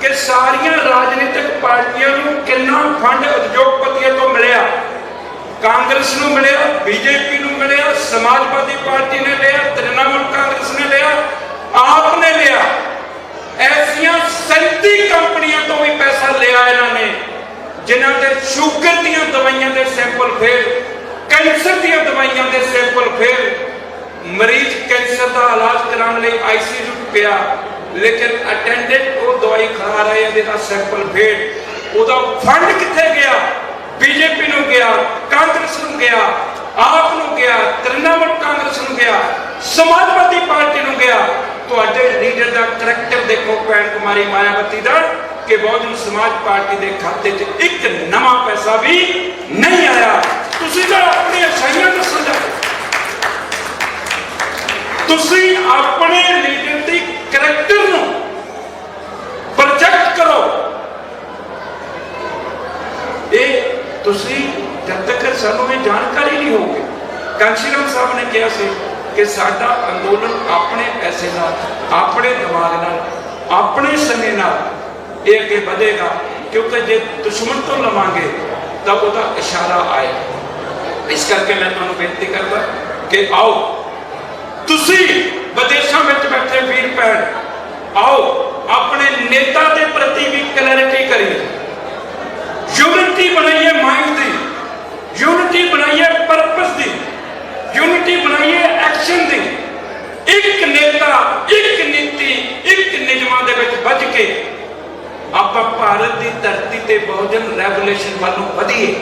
ਕਿ ਸਾਰੀਆਂ ਰਾਜਨੀਤਿਕ ਪਾਰਟੀਆਂ ਨੂੰ ਕਿੰਨਾ ਫੰਡ ਉਦਯੋਗਪਤੀਆਂ ਤੋਂ ਮਿਲਿਆ? ਕਾਂਗਰਸ ਨੂੰ ਮਿਲਿਆ, ਬੀਜੇਪੀ ਨੂੰ ਮਿਲਿਆ, ਸਮਾਜਵਾਦੀ ਪਾਰਟੀ ਨੇ ਲਿਆ, ਤ੍ਰਿਣਮੂਲ ਕਾਂਗਰਸ ਨੇ ਲਿਆ, ਆਪ ਨੇ ਲਿਆ। ਐਸੀਆਂ 37 ਕੰਪਨੀਆਂ ਤੋਂ ਵੀ ਪੈਸਾ ਲਿਆ ਇਹਨਾਂ ਨੇ, ਜਿਨ੍ਹਾਂ ਦੇ ਸ਼ੂਗਰ ਦੀਆਂ ਦਵਾਈਆਂ ਦੇ ਸੈਂਪਲ ਫੇਲ, ਕੈਂਸਰ ਦੀਆਂ ਦਵਾਈਆਂ ਦੇ ਸੈਂਪਲ ਫੇਲ, ਮਰੀਜ਼ ਕੈਂਸਰ ਦਾ ਇਲਾਜ ਕਰਾਉਣ ਲਈ ਆਈਸੀਯੂ ਪਿਆ। ਲੇਕਿਨ ਅਟੈਂਡੈਂਟ ਉਹ ਦਵਾਈ ਖਾ ਰਹੇ ਆ, ਜਿਹਦਾ ਸੈਂਪਲ ਫੇਡ ਉਹਦਾ ਫੰਡ ਕਿੱਥੇ ਗਿਆ? ਬੀਜੇਪੀ ਨੂੰ ਗਿਆ, ਕਾਂਗਰਸ ਨੂੰ ਗਿਆ, ਆਪ ਨੂੰ ਗਿਆ, ਤ੍ਰਿਣਮੂਲ ਕਾਂਗਰਸ ਨੂੰ ਗਿਆ, ਸਮਾਜਵਾਦੀ ਪਾਰਟੀ ਨੂੰ ਗਿਆ। ਤੁਹਾਡੇ ਲੀਡਰ ਦਾ ਕਰੈਕਟਰ ਦੇਖੋ, ਭੈਣ ਕੁਮਾਰੀ ਮਾਇਆਵਤੀ ਦਾ, ਕਿ ਬਹੁਜਨ ਸਮਾਜ ਪਾਰਟੀ ਦੇ ਖਾਤੇ 'ਚ ਇੱਕ ਨਵਾਂ ਪੈਸਾ ਵੀ ਨਹੀਂ ਆਇਆ। ਤੁਸੀਂ ਤਾਂ ਆਪਣੀ ਅਛਾਈਆਂ ਦੱਸਣ ਲੱਗੇ ਤੁਸੀਂ ਆਪਣੇ ਲੀਡਰ ਦੀ ਕਰੈਕਟਰ ਨੂੰ ਪ੍ਰੋਜੈਕਟ ਕਰੋ। ਇਹ ਤੁਸੀਂ ਜਦ ਤੱਕ ਸਾਨੂੰ ਇਹ ਜਾਣਕਾਰੀ ਨਹੀਂ ਹੋਊਗੀ, ਕਾਂਸ਼ੀਰਾਮ ਸਾਹਿਬ ਨੇ ਕਿਹਾ ਸੀ ਕਿ ਸਾਡਾ ਅੰਦੋਲਨ ਆਪਣੇ ਪੈਸੇ ਨਾਲ, ਆਪਣੇ ਦਿਮਾਗ ਨਾਲ, ਆਪਣੇ ਸਮੇਂ ਨਾਲ ਇਹ ਅੱਗੇ ਵਧੇਗਾ, ਕਿਉਂਕਿ ਜੇ ਦੁਸ਼ਮਣ ਤੋਂ ਲਵਾਂਗੇ, ਤਾਂ ਉਹਦਾ ਇਸ਼ਾਰਾ ਆਏਗਾ। ਇਸ ਕਰਕੇ ਮੈਂ ਤੁਹਾਨੂੰ ਬੇਨਤੀ ਕਰਦਾ ਕਿ ਆਓ, ਤੁਸੀਂ ਵਿਦੇਸ਼ਾਂ ਵਿੱਚ ਬੈਠੇ ਵੀਰ ਭੈਣ, ਆਓ ਆਪਣੇ ਨੇਤਾ ਦੇ ਪ੍ਰਤੀ ਵੀ ਕਲੈਰਿਟੀ ਕਰੀਏ। ਯੂਨਿਟੀ ਬਣਾਈਏ ਮਾਈਂਡ ਦੀ ਯੂਨਿਟੀ ਬਣਾਈਏ ਪਰਪਸ ਦੀ ਯੂਨਿਟੀ ਬਣਾਈਏ ਐਕਸ਼ਨ ਦੀ। ਇੱਕ ਨੇਤਾ, ਇੱਕ ਨੀਤੀ, ਇੱਕ ਨਿਯਮਾਂ ਦੇ ਵਿੱਚ ਵੱਜ ਕੇ ਆਪਾਂ ਭਾਰਤ ਦੀ ਧਰਤੀ ਤੇ ਬਹੁਜਨ ਰੈਵੋਲੂਸ਼ਨ ਵੱਲੋਂ ਵਧੀਏ।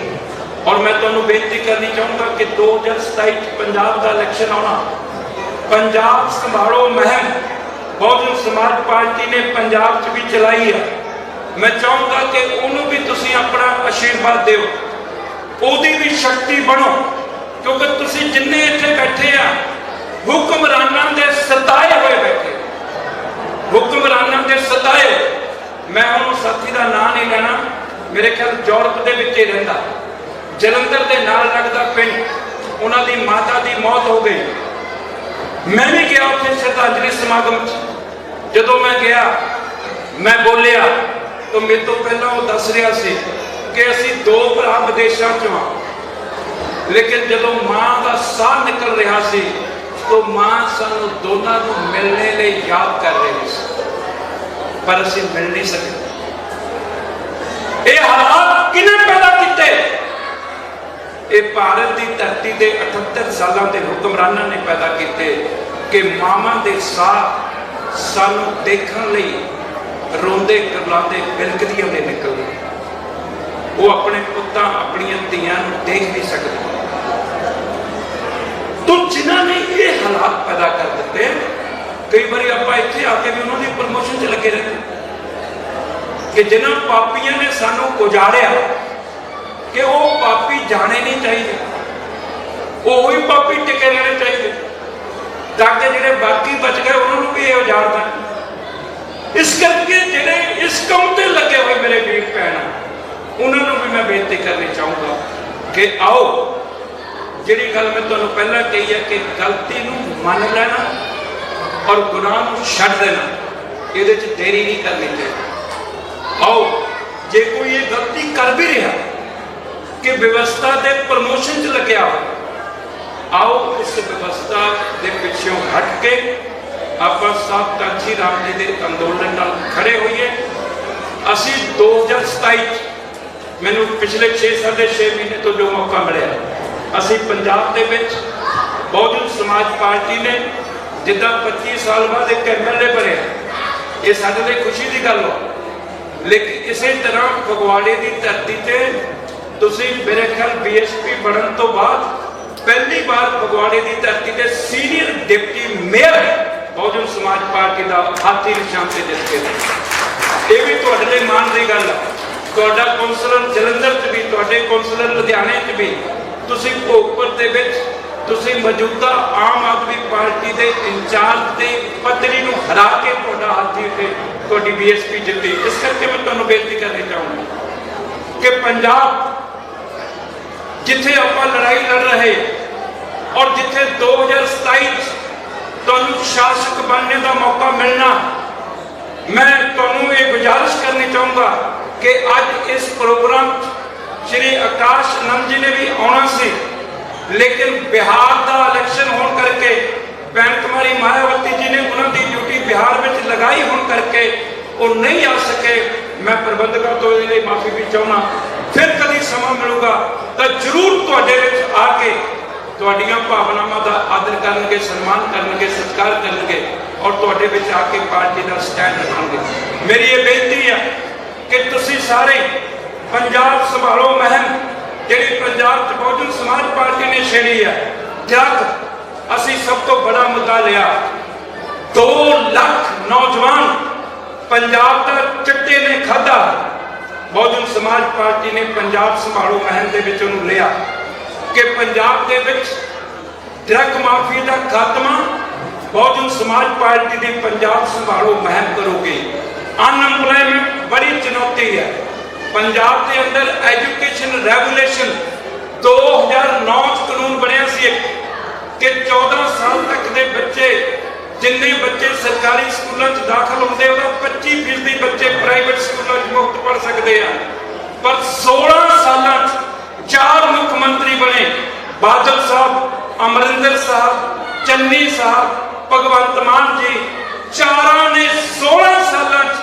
ਔਰ ਮੈਂ ਤੁਹਾਨੂੰ ਬੇਨਤੀ ਕਰਨੀ ਚਾਹੁੰਦਾ ਕਿ 2027 ਚ ਪੰਜਾਬ ਦਾ ਇਲੈਕਸ਼ਨ ਆਉਣਾ ਪੰਜਾਬ ਸੰਭਾਲੋ ਮਹਿਮ ਬਹੁਜਨ ਸਮਾਜ ਪਾਰਟੀ ਨੇ ਪੰਜਾਬ 'ਚ ਵੀ ਚਲਾਈ ਹੈ ਮੈਂ ਚਾਹੁੰਦਾ ਕਿ ਉਹਨੂੰ ਵੀ ਤੁਸੀਂ ਆਪਣਾ ਆਸ਼ੀਰਵਾਦ ਦਿਓ। ਉਹਦੀ ਵੀ ਸ਼ਕਤੀ ਬਣੋ, ਕਿਉਂਕਿ ਤੁਸੀਂ ਜਿੰਨੇ ਇੱਥੇ ਬੈਠੇ ਆ, ਹੁਕਮਰਾਨਾਂ ਦੇ ਸਤਾਏ ਹੋਏ ਬੈਠੇ। ਹੁਕਮਰਾਨਾਂ ਦੇ ਸਤਾਏ। ਮੈਂ ਉਹਨੂੰ ਸਾਥੀ ਦਾ ਨਾਂ ਨਹੀਂ ਲੈਣਾ, ਮੇਰੇ ਖਿਆਲ ਯੂਰਪ ਦੇ ਵਿੱਚ ਹੀ ਰਹਿੰਦਾ। ਜਲੰਧਰ ਦੇ ਨਾਲ ਲੱਗਦਾ ਪਿੰਡ, ਉਹਨਾਂ ਦੀ ਮਾਤਾ ਦੀ ਮੌਤ ਹੋ ਗਈ। ਮੈਂ ਵੀ ਗਿਆ ਉੱਥੇ ਸ਼ਰਧਾਂਜਲੀ ਸਮਾਗਮ 'ਚ ਜਦੋਂ ਮੈਂ ਗਿਆ ਮੈਂ ਬੋਲਿਆ ਤਾਂ ਮੇਰੇ ਤੋਂ ਪਹਿਲਾਂ ਉਹ ਦੱਸ ਰਿਹਾ ਸੀ ਕਿ ਅਸੀਂ ਦੋ ਭਰਾ ਵਿਦੇਸ਼ਾਂ 'ਚੋਂ ਆ ਲੇਕਿਨ ਜਦੋਂ ਮਾਂ ਦਾ ਸਾਹ ਨਿਕਲ ਰਿਹਾ ਸੀ ਤਾਂ ਮਾਂ ਸਾਨੂੰ ਦੋਨਾਂ ਨੂੰ ਮਿਲਣੇ ਲਈ ਯਾਦ ਕਰ ਰਹੀ ਸੀ ਪਰ ਅਸੀਂ ਮਿਲ ਨਹੀਂ ਸਕੇ ਇਹ ਹਾਲਾਤ ਕਿਨੇ ਪੈਦਾ ਕੀਤੇ ਇਹ ਭਾਰਤ ਦੀ ਧਰਤੀ ਦੇ 78 ਸਾਲਾਂ ਦੇ ਹੁਕਮਰਾਨਾਂ ਨੇ ਪੈਦਾ ਕੀਤੇ ਕਿ ਮਾਵਾਂ ਦੇ ਸਾਹ ਸਾਨੂੰ ਦੇਖਣ ਲਈ ਰੋਂਦੇ ਕਰਲਾਉਂਦੇ ਬਿਲਕਦੀਆਂ ਦੇ ਨਿਕਲਦੇ ਉਹ ਆਪਣੇ ਪੁੱਤਾਂ, ਆਪਣੀਆਂ ਧੀਆਂ ਨੂੰ ਦੇਖ ਨਹੀਂ ਸਕਦੇ। ਤੋ ਜਿਨ੍ਹਾਂ ਨੇ ਇਹ ਹਾਲਾਤ ਪੈਦਾ ਕਰ ਦਿੱਤੇ, ਕਈ ਵਾਰੀ ਆਪਾਂ ਇੱਥੇ ਆ ਕੇ ਵੀ ਉਹਨਾਂ ਦੀ ਪ੍ਰਮੋਸ਼ਨ 'ਚ ਲੱਗੇ ਰਹਿੰਦੇ। ਕਿ ਜਿਨ੍ਹਾਂ ਪਾਪੀਆਂ ਨੇ ਸਾਨੂੰ ਉਜਾੜਿਆ ਕਿ ਉਹ ਪਾਪੀ ਜਾਣੇ ਨਹੀਂ ਚਾਹੀਦੇ। ਉਹ ਹੀ ਪਾਪੀ ਟਿਕੇ ਰਹਿਣੇ ਚਾਹੀਦੇ। ਤਾਂ ਕਿ ਜਿਹੜੇ ਬਾਕੀ ਬਚ ਗਏ, ਉਹਨਾਂ ਨੂੰ ਵੀ ਇਹ ਉਜਾੜ ਇਸ ਕਰਕੇ ਜਿਹੜੇ ਇਸ ਕੰਮ ਤੇ ਲੱਗੇ ਹੋਏ ਮੇਰੇ ਵੀਰ ਭੈਣ, ਉਹਨਾਂ ਨੂੰ ਵੀ ਮੈਂ ਬੇਨਤੀ ਕਰਨੀ ਚਾਹੂੰਗਾ ਕਿ ਆਓ, ਜਿਹੜੀ ਗੱਲ ਮੈਂ ਤੁਹਾਨੂੰ ਪਹਿਲਾਂ ਕਹੀ ਹੈ ਕਿ ਗਲਤੀ ਨੂੰ ਮੰਨ ਲੈਣਾ ਔਰ ਗੁਨਾਹ ਨੂੰ ਛੱਡ ਦੇਣਾ, ਇਹਦੇ 'ਚ ਦੇਰੀ ਨਹੀਂ ਕਰਨੀ ਚਾਹੀਦੀ। ਆਓ, ਜੇ ਕੋਈ ਇਹ ਗਲਤੀ ਕਰ ਵੀ ਰਿਹਾ ਕਿ ਵਿਵਸਥਾ ਦੇ ਪ੍ਰਮੋਸ਼ਨ 'ਚ ਲੱਗਿਆ ਹੋਇਆ। ਆਓ ਉਸ ਵਿਵਸਥਾ ਦੇ ਪਿੱਛੋਂ ਹਟ ਕੇ ਆਪਾਂ ਸਭ ਕਾਂਚੀ ਰਾਮ ਜੀ ਦੇ ਅੰਦੋਲਨ ਨਾਲ ਖੜੇ ਹੋਈਏ। ਅਸੀਂ 2027 'ਚ ਮੈਨੂੰ ਪਿਛਲੇ 6 ਸਾਢੇ 6 ਮਹੀਨੇ ਤੋਂ ਜੋ ਮੌਕਾ ਮਿਲਿਆ, ਅਸੀਂ ਪੰਜਾਬ ਦੇ ਵਿੱਚ ਬਹੁਜਨ ਸਮਾਜ ਪਾਰਟੀ ਨੇ ਜਿੱਦਾਂ 25 ਸਾਲ ਬਾਅਦ ਇੱਕ ਐਮਐਲਏ ਬਣਿਆ, ਇਹ ਸਾਡੇ ਲਈ ਖੁਸ਼ੀ ਦੀ ਗੱਲ ਹੋ। ਲੇਕਿਨ ਇਸੇ ਤਰ੍ਹਾਂ ਫਗਵਾੜੇ ਦੀ ਧਰਤੀ ਤੇ ਤੁਸੀਂ ਮੇਰੇ ਖਿਆਲ ਬੀਐਸਪੀ ਬਣਨ ਤੋਂ ਬਾਅਦ ਪਹਿਲੀ ਵਾਰ ਫਗਵਾੜੇ ਦੀ ਧਰਤੀ ਤੇ ਸੀਨੀਅਰ ਡਿਪਟੀ ਮੇਅਰ ਬਹੁਜਨ ਸਮਾਜ ਪਾਰਟੀ ਦਾ ਹਾਥੀ ਨਿਸ਼ਾਨ ਤੇ ਜਿੱਤ ਕੇ ਇਹ ਵੀ ਤੁਹਾਡੇ ਲਈ ਮਾਣ ਦੀ ਗੱਲ ਹੈ ਤੁਹਾਡਾ ਕੌਂਸਲਰ ਜਲੰਧਰ 'ਚ ਵੀ, ਤੁਹਾਡੇ ਕੌਂਸਲਰ ਲੁਧਿਆਣੇ 'ਚ ਵੀ, ਤੁਸੀਂ ਭੋਗਪੁਰ ਦੇ ਵਿੱਚ, ਤੁਸੀਂ ਮੌਜੂਦਾ ਆਮ ਆਦਮੀ ਪਾਰਟੀ ਦੇ ਇੰਚਾਰਜ ਦੇ ਪੱਤਰੀ ਨੂੰ ਹਰਾ ਕੇ ਤੁਹਾਡਾ ਹਾਥੀ ਤੇ ਤੁਹਾਡੀ ਬੀਐਸਪੀ ਜਿੱਤੀ। ਇਸ ਕਰਕੇ ਮੈਂ ਤੁਹਾਨੂੰ ਬੇਨਤੀ ਕਰਨੀ ਚਾਹੂੰਗਾ ਕਿ ਪੰਜਾਬ ਜਿੱਥੇ ਆਪਾਂ ਲੜਾਈ ਲੜ ਰਹੇ ਔਰ ਜਿੱਥੇ 2027 ਚ ਤੁਹਾਨੂੰ ਸ਼ਾਸਕ ਬਣਨੇ ਦਾ ਮੌਕਾ ਮਿਲਣਾ ਮੈਂ ਤੁਹਾਨੂੰ ਇਹ ਗੁਜ਼ਾਰਿਸ਼ ਕਰਨੀ ਚਾਹੂੰਗਾ ਕਿ ਅੱਜ ਇਸ ਪ੍ਰੋਗਰਾਮ 'ਚ ਸ਼੍ਰੀ ਆਕਾਸ਼ ਆਨੰਦ ਜੀ ਨੇ ਵੀ ਆਉਣਾ ਸੀ ਲੇਕਿਨ ਬਿਹਾਰ ਦਾ ਇਲੈਕਸ਼ਨ ਹੋਣ ਕਰਕੇ ਭੈਣ ਕੁਮਾਰੀ ਮਾਇਆਵਤੀ ਜੀ ਨੇ ਉਹਨਾਂ ਦੀ ਡਿਊਟੀ ਬਿਹਾਰ ਵਿੱਚ ਲਗਾਈ ਹੋਣ ਕਰਕੇ ਉਹ ਨਹੀਂ ਆ ਸਕੇ ਮੈਂ ਪ੍ਰਬੰਧਕਾਂ ਤੋਂ ਇਹਦੇ ਲਈ ਮਾਫੀ ਵੀ ਚਾਹੁੰਦਾ ਫਿਰ ਕਦੀ ਸਮਾਂ ਮਿਲੂਗਾ ਤਾਂ ਜ਼ਰੂਰ ਤੁਹਾਡੇ ਵਿੱਚ ਆ ਕੇ ਤੁਹਾਡੀਆਂ ਭਾਵਨਾਵਾਂ ਦਾ ਆਦਰ ਕਰਨਗੇ, ਸਨਮਾਨ ਕਰਨਗੇ, ਸਤਿਕਾਰ ਕਰਨਗੇ ਔਰ ਤੁਹਾਡੇ ਵਿੱਚ ਆ ਕੇ ਪਾਰਟੀ ਦਾ ਸਟੈਂਡ ਰੱਖਾਂਗੇ ਮੇਰੀ ਇਹ ਬੇਨਤੀ ਹੈ ਕਿ ਤੁਸੀਂ ਸਾਰੇ ਪੰਜਾਬ ਸੰਭਾਲੋ ਮਹਿਮ ਜਿਹੜੀ ਪੰਜਾਬ ਚ ਬਹੁਜਨ ਸਮਾਜ ਪਾਰਟੀ ਨੇ ਛੇੜੀ ਹੈ ਜਦ ਅਸੀਂ ਸਭ ਤੋਂ ਬੜਾ ਮੁੱਦਾ ਲਿਆ। 2 ਲੱਖ ਨੌਜਵਾਨ ਪੰਜਾਬ ਦਾ ਚਿੱਟੇ ਨੇ ਖਾਦਾ ਬਹੁਜਨ ਸਮਾਜ ਪਾਰਟੀ ਨੇ ਪੰਜਾਬ ਸੰਭਾਲੋ ਮਹਿਮ ਦੇ ਵਿੱਚ ਉਹਨੂੰ ਲਿਆ ਕਿ ਪੰਜਾਬ ਦੇ ਵਿੱਚ ਡਰੱਗ ਮਾਫੀਆ ਦਾ ਖਾਤਮਾ ਬਹੁਜਨ ਸਮਾਜ ਪਾਰਟੀ ਦੀ ਪੰਜਾਬ ਸੰਭਾਲੋ ਮਹਿਮ ਕਰੋਗੇ। ਅਨਐਮਪਲੋਇਮੈਂਟ ਬੜੀ ਚੁਣੌਤੀ ਹੈ। ਪੰਜਾਬ ਦੇ ਅੰਦਰ ਐਜੂਕੇਸ਼ਨ ਰੈਗੂਲੇਸ਼ਨ 2009 ਚ ਕਾਨੂੰਨ ਬਣਿਆ ਸੀ ਕਿ 14 ਸਾਲ ਤੱਕ ਦੇ ਬੱਚੇ ਜਿੰਨੇ ਬੱਚੇ ਸਰਕਾਰੀ ਸਕੂਲਾਂ 'ਚ ਦਾਖਲ ਹੁੰਦੇ ਉਹਦਾ 25% ਦੀ ਬੱਚੇ ਪ੍ਰਾਈਵੇਟ ਸਕੂਲਾਂ 'ਚ ਮੁਫਤ ਪੜ ਸਕਦੇ ਆ। ਪਰ 16 ਸਾਲਾਂ 'ਚ ਚਾਰ ਮੁੱਖ ਮੰਤਰੀ ਬਣੇ। ਬਾਦਲ ਸਾਹਿਬ, ਅਮਰਿੰਦਰ ਸਾਹਿਬ, ਚੰਨੀ ਸਾਹਿਬ, ਭਗਵੰਤ ਮਾਨ ਜੀ, ਚਾਰਾਂ ਨੇ 16 ਸਾਲਾਂ 'ਚ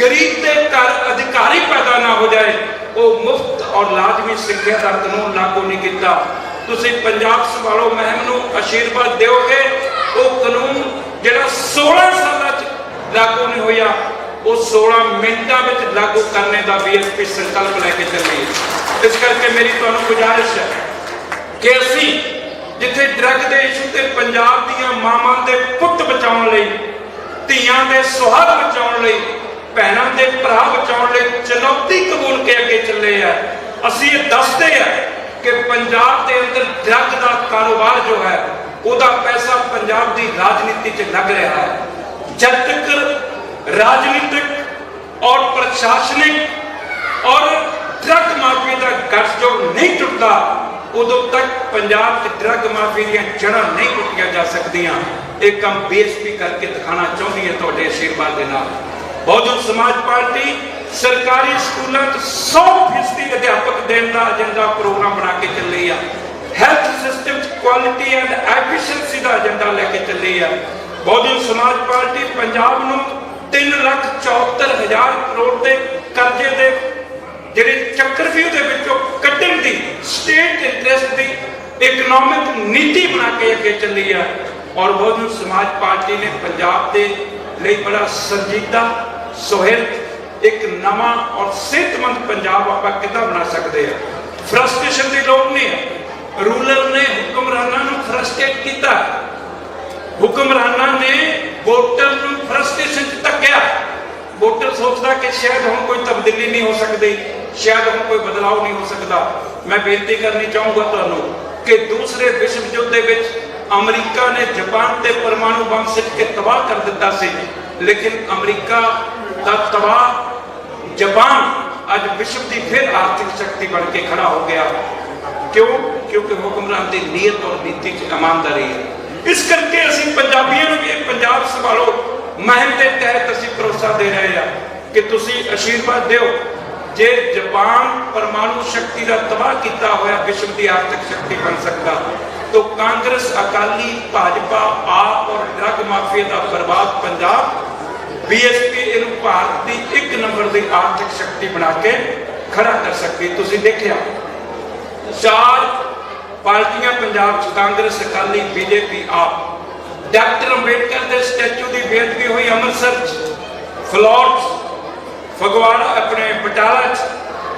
ਗਰੀਬ ਦੇ ਘਰ ਅਧਿਕਾਰੀ ਪੈਦਾ ਨਾ ਹੋ ਜਾਏ। ਉਹ ਮੁਫਤ ਔਰ ਲਾਜ਼ਮੀ ਸਿੱਖਿਆ ਦਾ ਕਾਨੂੰਨ ਲਾਗੂ ਨਹੀਂ ਕੀਤਾ। ਤੁਸੀਂ ਪੰਜਾਬ ਸੰਭਾਲੋ, ਮਹਿਮ ਨੂੰ ਅਸ਼ੀਰਵਾਦ ਦਿਓਗੇ, ਉਹ ਕਾਨੂੰਨ ਜਿਹੜਾ 16 ਸਾਲਾਂ 'ਚ ਲਾਗੂ ਨਹੀਂ ਹੋਇਆ, ਉਹ 16 ਮਿੰਟਾਂ ਵਿੱਚ ਲਾਗੂ ਕਰਨੇ ਦਾ ਬੀਐਸਪੀ ਸੰਕਲਪ ਲੈ ਕੇ ਚੱਲੀ ਇਸ ਕਰਕੇ ਮੇਰੀ ਤੁਹਾਨੂੰ ਗੁਜ਼ਾਰਿਸ਼ ਹੈ ਕਿ ਅਸੀਂ ਜਿੱਥੇ ਡਰੱਗ ਦੇ ਇਸ਼ੂ ਤੇ ਪੰਜਾਬ ਦੀਆਂ ਮਾਵਾਂ ਦੇ ਪੁੱਤ ਬਚਾਉਣ ਲਈ, ਧੀਆਂ ਦੇ ਸੁਹਾਗ ਬਚਾਉਣ ਲਈ, ਭੈਣਾਂ ਦੇ ਭਰਾ ਬਚਾਉਣ ਲਈ ਚੁਣੌਤੀ ਕਬੂਲ ਕੇ ਅੱਗੇ ਚੱਲੇ ਆ, ਅਸੀਂ ਇਹ ਦੱਸਦੇ ਆ ਕਿ ਪੰਜਾਬ ਦੇ ਅੰਦਰ ਡਰੱਗ ਦਾ ਕਾਰੋਬਾਰ ਜੋ ਹੈ ਉਹਦਾ ਪੈਸਾ ਪੰਜਾਬ ਦੀ ਰਾਜਨੀਤੀ 'ਚ ਲੱਗ ਰਿਹਾ ਹੈ। ਜਦ ਤੱਕ ਰਾਜਨੀਤਿਕ ਔਰ ਪ੍ਰਸ਼ਾਸਨਿਕ ਔਰ ਡਰੱਗ ਮਾਫੀਆ ਦਾ ਗੱਠਜੋੜ ਨਹੀਂ ਟੁੱਟਦਾ, ਉਦੋਂ ਤੱਕ ਪੰਜਾਬ 'ਚ ਡਰੱਗ ਮਾਫੀਆ ਦੀਆਂ ਜੜ੍ਹਾਂ ਨਹੀਂ ਟੁੱਟੀਆਂ ਜਾ ਸਕਦੀਆਂ। ਇਹ ਕੰਮ ਬੇਇੱਜ਼ਤੀ ਕਰਕੇ ਦਿਖਾਣਾ ਚਾਹੁੰਦੀ ਹੈ ਤੁਹਾਡੇ ਆਸ਼ੀਰਵਾਦ ਦੇ ਨਾਲ। ਬਹੁਜਨ ਸਮਾਜ ਪਾਰਟੀ ਸਰਕਾਰੀ ਸਕੂਲਾਂ 'ਚ 100% ਅਧਿਆਪਕ ਦੇਣ ਦਾ ਏਜੰਡਾ ਪ੍ਰੋਗਰਾਮ ਬਣਾ ਕੇ ਚੱਲੀ ਆ। Health system quality and efficiency the agenda ਲੈ ਕੇ ਚੱਲੀ ਆ। ਬਹੁਜਨ ਸਮਾਜ ਪਾਰਟੀ ਪੰਜਾਬ ਨੂੰ 3 ਲੱਖ 74 ਹਜ਼ਾਰ ਕਰੋੜ ਦੇ ਕਰਜ਼ੇ ਦੇ ਜਿਹੜੇ ਚੱਕਰਵਿਊਹ ਦੇ ਵਿੱਚੋਂ ਕੱਢਣ ਦੀ ਸਟੇਟ ਇੰਟਰਸਟ ਦੀ ਇਕਨੋਮਿਕ ਨੀਤੀ ਬਣਾ ਕੇ ਅੱਗੇ ਚੱਲੀ ਆ। ਔਰ ਬਹੁਜਨ ਸਮਾਜ ਪਾਰਟੀ ਨੇ ਪੰਜਾਬ ਦੇ ਲਈ ਬੜਾ ਸੰਜੀਦਾ, ਸੁਹਿਰਦ, ਇੱਕ ਨਵਾਂ ਔਰ ਸਿਹਤਮੰਦ ਪੰਜਾਬ ਆਪਾਂ ਕਿੱਦਾਂ ਬਣਾ ਸਕਦੇ ਆ? ਫਰਸਟ੍ਰੇਸ਼ਨ ਦੀ ਲੋੜ ਨਹੀਂ ਹੈ ਰੂਲਰ ਨੇ ਹੁਕਮਰਾਨਾਂ ਨੂੰ ਫਰਸਟ੍ਰੇਟ ਕੀਤਾ। ਹੁਕਮਰਾਨਾਂ ਨੇ ਵੋਟਰ ਨੂੰ ਫਰਸਟ੍ਰੇਸ਼ਨ ਚ ਧੱਕਿਆ। ਵੋਟਰ ਸੋਚਦਾ ਕਿ ਸ਼ਾਇਦ ਹੁਣ ਕੋਈ ਤਬਦੀਲੀ ਨਹੀਂ ਹੋ ਸਕਦੀ, ਸ਼ਾਇਦ ਹੁਣ ਕੋਈ ਬਦਲਾਅ ਨਹੀਂ ਹੋ ਸਕਦਾ। ਮੈਂ ਬੇਨਤੀ ਕਰਨੀ ਚਾਹੂੰਗਾ ਤੁਹਾਨੂੰ ਕਿ ਦੂਸਰੇ ਵਿਸ਼ਵ ਯੁੱਧ ਦੇ ਵਿੱਚ ਅਮਰੀਕਾ ਨੇ ਜਾਪਾਨ ਤੇ ਪਰਮਾਣੂ ਬੰਬ ਸਿੱਟ ਕੇ ਤਬਾਹ ਕਰ ਦਿੱਤਾ ਸੀ। ਲੇਕਿਨ ਅਮਰੀਕਾ ਦਾ ਤਬਾਹ ਜਾਪਾਨ ਅੱਜ ਵਿਸ਼ਵ ਦੀ ਫਿਰ ਆਰਥਿਕ ਸ਼ਕਤੀ ਬਣ ਕੇ ਖੜਾ ਹੋ ਗਿਆ। ਕਿਉਂ? ਕਿਉਂਕਿ ਹੁਕਮਰਾਨ ਦੀ ਨੀਅਤ ਔਰ ਨੀਤੀ 'ਚ ਇਮਾਨਦਾਰੀ ਹੈ। ਇਸ ਕਰਕੇ ਅਸੀਂ ਪੰਜਾਬੀਆਂ ਨੂੰ ਇਹ ਪੰਜਾਬ ਸੰਭਾਲੋ। ਮਹਿਮ ਦੇ ਤਹਿਤ ਅਸੀਂ ਭਰੋਸਾ ਦੇ ਰਹੇ ਹਾਂ ਕਿ ਤੁਸੀਂ ਆਸ਼ੀਰਵਾਦ ਦਿਓ। ਜੇ ਜਾਪਾਨ ਪਰਮਾਣੂ ਸ਼ਕਤੀ ਦਾ ਤਬਾਹ ਕੀਤਾ ਹੋਇਆ ਵਿਸ਼ਵ ਦੀ ਆਰਥਿਕ ਸ਼ਕਤੀ ਬਣ ਸਕਦਾ, ਤਾਂ ਕਾਂਗਰਸ, ਅਕਾਲੀ, ਭਾਜਪਾ, ਆਪ ਔਰ ਡਰੱਗ ਮਾਫੀਆ ਦਾ ਬਰਬਾਦ ਪੰਜਾਬ ਬੀਐਸਪੀ ਇਹਨੂੰ ਭਾਰਤ ਦੀ ਇੱਕ ਨੰਬਰ ਦੀ ਆਰਥਿਕ ਸ਼ਕਤੀ ਬਣਾ ਕੇ ਖੜਾ ਕਰ ਸਕਦੀ। ਤੁਸੀਂ ਦੇਖਿਆ ਚਾਰ ਪਾਰਟੀਆਂ ਪੰਜਾਬ ਚ, ਕਾਂਗਰਸ, ਅਕਾਲੀ, ਬੀਜੇਪੀ, ਆਪ। ਡਾਕਟਰ ਅੰਬੇਡਕਰ ਦੇ ਸਟੈਚੂ ਦੀ ਬੇਅਦਬੀ ਹੋਈ ਅੰਮ੍ਰਿਤਸਰ ਚ। ਫਲੋਰ ਫਗਵਾੜਾ ਆਪਣੇ ਬਟਾਲਾ ਚ,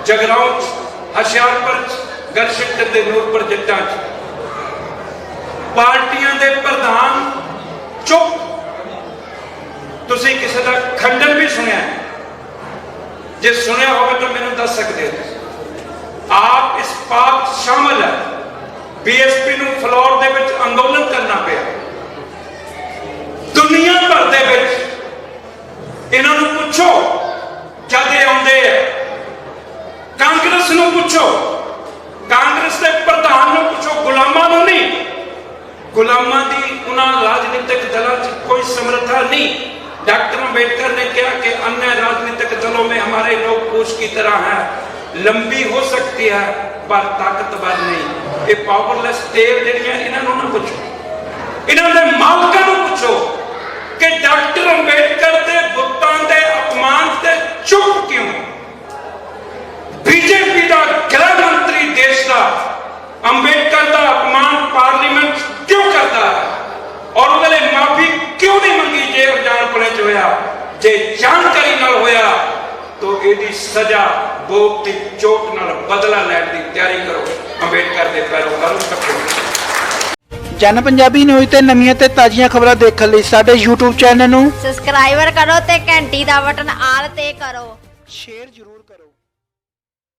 ਜਗਰਾਉਂ ਚ, ਹਸ਼ਿਆਰਪੁਰ ਚ ਗਰਸ਼ੰਕਰ ਦੇ ਨੂਰਪੁਰ ਜੱਟਾਂ ਚ। ਪਾਰਟੀਆਂ ਦੇ ਪ੍ਰਧਾਨ ਚੁੱਪ। ਤੁਸੀਂ ਕਿਸੇ ਦਾ ਖੰਡਨ ਵੀ ਸੁਣਿਆ ਜੇ ਸੁਣਿਆ ਹੋਵੇ ਤਾਂ ਮੈਨੂੰ ਦੱਸ ਸਕਦੇ ਹੋ ਤੁਸੀਂ। ਆਪ ਇਸ ਪਾਪ 'ਚ ਸ਼ਾਮਲ ਹੈ ਬੀਐਸਪੀ ਨੂੰ ਫਲੋਰ ਦੇ ਵਿੱਚ ਅੰਦੋਲਨ ਕਰਨਾ ਪਿਆ ਦੁਨੀਆ ਭਰ ਦੇ ਵਿੱਚ ਇਹਨਾਂ ਨੂੰ ਪੁੱਛੋ ਜਦ ਇਹ ਆਉਂਦੇ ਆ ਕਾਂਗਰਸ ਨੂੰ ਪੁੱਛੋ ਕਾਂਗਰਸ ਦੇ ਪ੍ਰਧਾਨ ਨੂੰ ਪੁੱਛੋ ਗੁਲਾਮਾਂ ਨੂੰ ਨਹੀਂ ਗੁਲਾਮਾਂ ਦੀ ਉਹਨਾਂ ਰਾਜਨੀਤਿਕ ਦਲਾਂ 'ਚ ਕੋਈ ਸਮਰੱਥਾ नहीं डॉक्टर अंबेडकर ने कहा कि अन्य राजनीतिक दलों में हमारे लोग पूछ की तरह हैं ਲੰਬੀ ਹੋ ਸਕਦੀ ਹੈ, ਪਰ ਤਾਕਤਵਰ ਨਹੀਂ। ਇਹ ਪਾਵਰਲੈਸ ਟੇਪ ਜਿਹੜੀਆਂ ਇਹਨਾਂ ਨੂੰ ਨਾ ਪੁੱਛੋ। ਇਹਨਾਂ ਦੇ ਮਾਲਕਾਂ ਨੂੰ ਪੁੱਛੋ ਕਿ ਡਾਕਟਰ ਅੰਬੇਡਕਰ ਦੇ ਬੁੱਤਾਂ ਦੇ ਅਪਮਾਨ ਤੇ ਚੁੱਪ ਕਿਉਂ? ਬੀਜੇਪੀ ਦਾ ਗ੍ਰਹਿ ਮੰਤਰੀ ਦੇਸ਼ ਦਾ ਅੰਬੇਡਕਰ ਦਾ ਅਪਮਾਨ ਪਾਰਲੀਮੈਂਟ ਕਿਉਂ ਕਰਦਾ ਹੈ? ਔਰ ਉਹਦੇ ਲਈ ਮਾਫੀ ਕਿਉਂ ਨਹੀਂ ਮੰਗੀ? ਜੇ ਜਾਣ ਪੜੇ ਚ ਹੋਇਆ, ਜੇ ਜਾਣਕਾਰੀ ਨਾਲ ਹੋਇਆ ਤਾਂ ਇਹਦੀ ਸਜ਼ਾ ਭੋਗ ਦੀ ਚੋਟ ਨਾਲ ਬਦਲਾ ਲੈਣ ਦੀ ਤਿਆਰੀ ਕਰੋ। ਅੰਬੇਡਕਰ ਦੇ ਪੈਰੋਕਾਰਾਂ ਨੂੰ ਟੱਕਰੋ ਜਨ ਪੰਜਾਬੀ ਨਿਊਜ਼ ਤੇ ਨਵੀਆਂ ਤੇ ਤਾਜ਼ੀਆਂ ਖਬਰਾਂ ਦੇਖਣ ਲਈ ਸਾਡੇ YouTube ਚੈਨਲ ਨੂੰ ਸਬਸਕ੍ਰਾਈਬਰ ਕਰੋ ਤੇ ਘੰਟੀ ਦਾ ਬਟਨ ਆਲ ਤੇ ਕਰੋ। ਸ਼ੇਅਰ ਜ਼ਰੂਰ ਕਰੋ